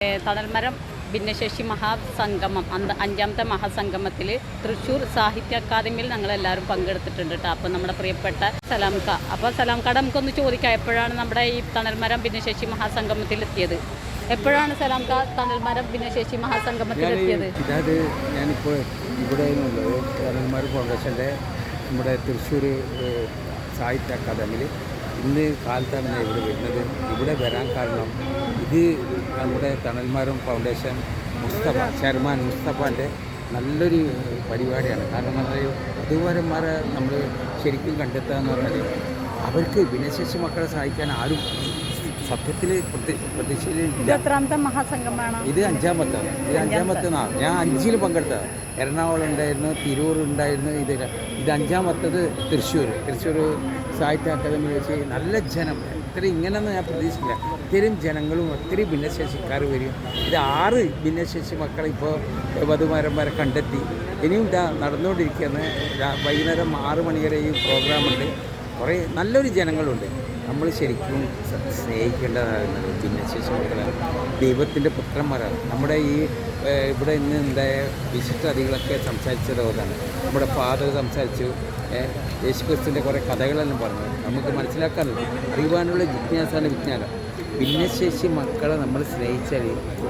തണൽമരം ഭിന്നശേഷി മഹാസംഗമം അന്ത അഞ്ചാമത്തെ മഹാസംഗമത്തിൽ തൃശ്ശൂർ സാഹിത്യ അക്കാദമിയിൽ ഞങ്ങളെല്ലാവരും പങ്കെടുത്തിട്ടുണ്ട് കേട്ടോ അപ്പോൾ നമ്മുടെ പ്രിയപ്പെട്ട സലാംക അപ്പോൾ സലാംകാട് നമുക്കൊന്ന് ചോദിക്കാം എപ്പോഴാണ് നമ്മുടെ ഈ തണൽമരം ഭിന്നശേഷി മഹാസംഗമത്തിൽ എത്തിയത്? എപ്പോഴാണ് സലാംക തണൽമരം ഭിന്നശേഷി മഹാസംഗമത്തിൽ എത്തിയത്? ഇതായത് ഞാനിപ്പോൾ ഇവിടെ തണൽമരം ഫൗണ്ടേഷന്റെ നമ്മുടെ തൃശ്ശൂർ സാഹിത്യ അക്കാദമിയിൽ ഇന്ന് കാലത്താണ് ഞാൻ ഇവിടെ വരുന്നത്. ഇവിടെ വരാൻ കാരണം ഇത് നമ്മുടെ തണൽമാരം ഫൗണ്ടേഷൻ മുസ്തഫ ചെയർമാൻ മുസ്തഫാന്റെ നല്ലൊരു പരിപാടിയാണ്. കാരണം എന്ന് പറഞ്ഞാൽ വധുവരന്മാരെ നമ്മൾ ശരിക്കും കണ്ടെത്തുക എന്ന് പറഞ്ഞാൽ അവർക്ക് ഭിന്നശേഷി മക്കളെ സഹായിക്കാൻ ആരും സത്യത്തിൽ പ്രതി മഹാസംഘമാണ് ഇത് അഞ്ചാമത്തെ ഇത് അഞ്ചാമത്തെ നാൾ. ഞാൻ അഞ്ചിൽ പങ്കെടുത്ത എറണാകുളം ഉണ്ടായിരുന്നു തിരൂർ ഉണ്ടായിരുന്നു ഇത് ഇത് അഞ്ചാമത്തത് തൃശ്ശൂർ തൃശ്ശൂർ സാഹിത്യ അക്കാദമി വെച്ച് നല്ല ജനം. ഇത്ര ഇങ്ങനെയൊന്നും ഞാൻ പ്രതീക്ഷിക്കില്ല ഇത്രയും ജനങ്ങളും ഒത്തിരി ഭിന്നശേഷിക്കാർ വരും. ഇത് ആറ് ഭിന്നശേഷി മക്കളെ ഇപ്പോൾ വധുമാരന്മാരെ കണ്ടെത്തി. ഇനിയും ഇതാ നടന്നുകൊണ്ടിരിക്കുകയാണ്. വൈകുന്നേരം ആറ് മണി വരെ ഈ പ്രോഗ്രാമുണ്ട് കുറേ നല്ലൊരു ജനങ്ങളുണ്ട്. നമ്മൾ ശരിക്കും സ്നേഹിക്കേണ്ടതാണ് ഭിന്നശേഷി മക്കളാണ്. ദൈവത്തിന്റെ പുത്രന്മാരാണ്. നമ്മുടെ ഈ ഇവിടെ ഇന്ന് ഉണ്ടായ വിശിഷ്ട അതികളൊക്കെ സംസാരിച്ചത് അതാണ് നമ്മുടെ ഫാദർ സംസാരിച്ചു. യേശുക്രിസ്തുവിന്റെ കുറേ കഥകളെല്ലാം പറഞ്ഞു. നമുക്ക് മനസ്സിലാക്കാനുള്ളൂ അറിയുവാനുള്ള ജിജ്ഞാസാണ് വിജ്ഞാനം. ഭിന്നശേഷി മക്കളെ നമ്മൾ സ്നേഹിച്ചാൽ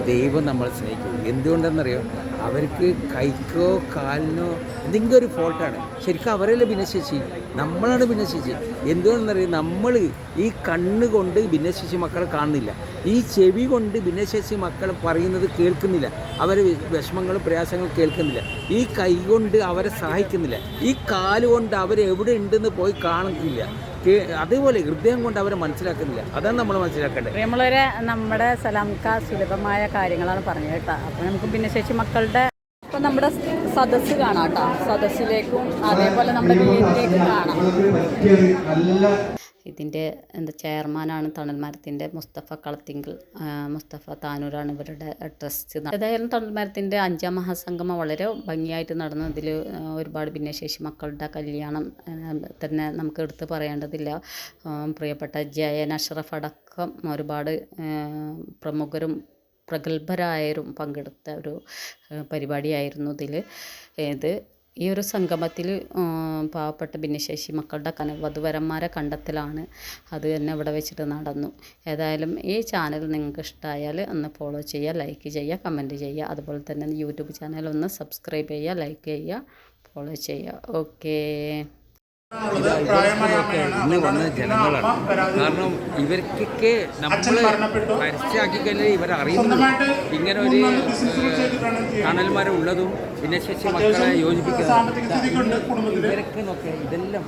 ദൈവം നമ്മളെ സ്നേഹിക്കും. എന്തുകൊണ്ടെന്നറിയോ? അവർക്ക് കൈക്കോ കാലിനോ എന്തെങ്കിലും ഒരു ഫോൾട്ടാണ്. ശരിക്കും അവരല്ലേ ഭിന്നശേഷി? നമ്മളാണ് ഭിന്നശേഷി. എന്തുകൊണ്ടെന്നറിയോ? നമ്മൾ ഈ കണ്ണ് കൊണ്ട് ഭിന്നശേഷി മക്കളെ കാണുന്നില്ല. ഈ ചെവി കൊണ്ട് ഭിന്നശേഷി മക്കൾ പറയുന്നത് കേൾക്കുന്നില്ല. അവരെ വിഷമങ്ങളും പ്രയാസങ്ങളും കേൾക്കുന്നില്ല. ഈ കൈ കൊണ്ട് അവരെ സഹായിക്കുന്നില്ല. ഈ കാലുകൊണ്ട് അവരെവിടെ ഉണ്ടെന്ന് പോയി കാണുന്നില്ല. അതേപോലെ ഹൃദയം കൊണ്ട് അവരെ മനസ്സിലാക്കുന്നില്ല. അതാണ് നമ്മൾ മനസ്സിലാക്കേണ്ടത്. പ്രിയമുള്ളവരെ നമ്മുടെ സലാംക സുലഭമായ കാര്യങ്ങളാണ് പറഞ്ഞത് കേട്ടോ. അപ്പോൾ നമുക്ക് ഭിന്നശേഷി മക്കളുടെ ഇപ്പം നമ്മുടെ സദസ്സ് കാണാം കേട്ടോ. സദസ്സിലേക്കും അതേപോലെ നമ്മുടെ വീട്ടിലേക്കും കാണാം. ഇതിന്റെ എന്താ ചെയർമാനാണ് തണൽമരത്തിന്റെ മുസ്തഫ കളത്തിങ്കൽ മുസ്തഫ താനൂരാണ് ഇവരുടെ ട്രസ്റ്റ്. ഏതായാലും തണൽമരത്തിന്റെ അഞ്ചാം മഹാസംഗമം വളരെ ഭംഗിയായിട്ട് നടന്നു. ഇതിൽ ഒരുപാട് ഭിന്നശേഷി മക്കളുടെ കല്യാണം തന്നെ നമുക്ക് എടുത്ത് പറയേണ്ടതില്ല. പ്രിയപ്പെട്ട ജയൻ അഷറഫ് അടക്കം ഒരുപാട് പ്രമുഖരും പ്രഗത്ഭരായവരും പങ്കെടുത്ത ഒരു പരിപാടിയായിരുന്നു ഇതിൽ. ഇത് ഈ ഒരു സംഗമത്തിൽ പാവപ്പെട്ട ഭിന്നശേഷി മക്കളുടെ കന വധുവരന്മാരെ കണ്ടെത്തലാണ് അത് തന്നെ ഇവിടെ വെച്ചിട്ട് നടന്നു. ഏതായാലും ഈ ചാനൽ നിങ്ങൾക്ക് ഇഷ്ടമായാൽ ഒന്ന് ഫോളോ ചെയ്യുക ലൈക്ക് ചെയ്യുക കമന്റ് ചെയ്യുക. അതുപോലെ തന്നെ യൂട്യൂബ് ചാനൽ ഒന്ന് സബ്സ്ക്രൈബ് ചെയ്യുക ലൈക്ക് ചെയ്യുക ഫോളോ ചെയ്യുക. ഓക്കേ ഇന്ന് വന്ന ജനങ്ങളാണ്. കാരണം ഇവർക്കൊക്കെ നമ്മൾ മനസ്സിലാക്കി കഴിഞ്ഞാൽ ഇവർ അറിയുന്നു ഇങ്ങനെ ഒരു കാണൽമാരെ ഉള്ളതും ഭിന്നശേഷി മക്കളെ യോജിപ്പിക്കുന്നത് ഇവരൊക്കെ നോക്കിയാൽ ഇതെല്ലാം